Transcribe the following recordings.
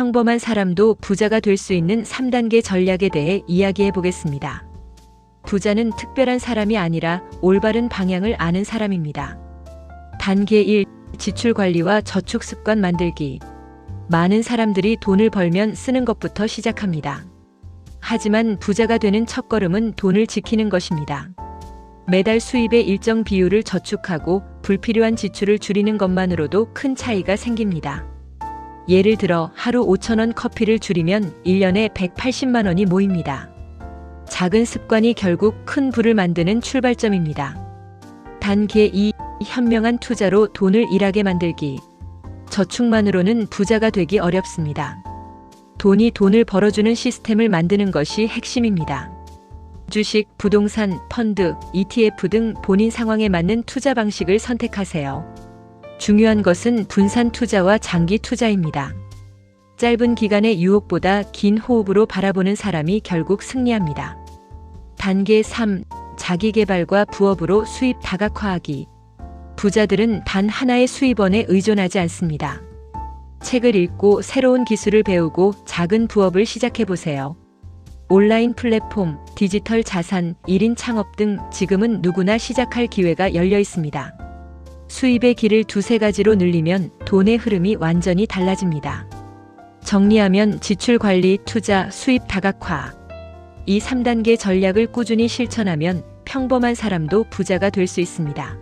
평범한 사람도 부자가 될 수 있는 3단계 전략에 대해 이야기해 보겠습니다. 부자는 특별한 사람이 아니라 올바른 방향을 아는 사람입니다. 단계 1. 지출 관리와 저축 습관 만들기. 많은 사람들이 돈을 벌면 쓰는 것부터 시작합니다. 하지만 부자가 되는 첫 걸음은 돈을 지키는 것입니다. 매달 수입의 일정 비율을 저축하고 불필요한 지출을 줄이는 것만으로도 큰 차이가 생깁니다. 예를 들어 하루 5천원 커피를 줄이면 1년에 180만 원이 모입니다. 작은 습관이 결국 큰 부를 만드는 출발점입니다. 단계 2. 현명한 투자로 돈을 일하게 만들기. 저축만으로는 부자가 되기 어렵습니다. 돈이 돈을 벌어주는 시스템을 만드는 것이 핵심입니다. 주식, 부동산, 펀드, ETF 등 본인 상황에 맞는 투자 방식을 선택하세요. 중요한 것은 분산 투자와 장기 투자입니다. 짧은 기간의 유혹보다 긴 호흡으로 바라보는 사람이 결국 승리합니다. 단계 3. 자기 개발과 부업으로 수입 다각화하기. 부자들은 단 하나의 수입원에 의존하지 않습니다. 책을 읽고 새로운 기술을 배우고 작은 부업을 시작해 보세요. 온라인 플랫폼, 디지털 자산, 1인 창업 등 지금은 누구나 시작할 기회가 열려 있습니다. 수입의 길을 두세 가지로 늘리면 돈의 흐름이 완전히 달라집니다. 정리하면 지출 관리, 투자, 수입 다각화. 이 3단계 전략을 꾸준히 실천하면 평범한 사람도 부자가 될 수 있습니다.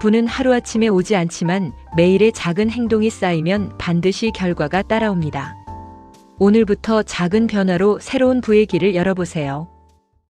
부는 하루아침에 오지 않지만 매일의 작은 행동이 쌓이면 반드시 결과가 따라옵니다. 오늘부터 작은 변화로 새로운 부의 길을 열어보세요.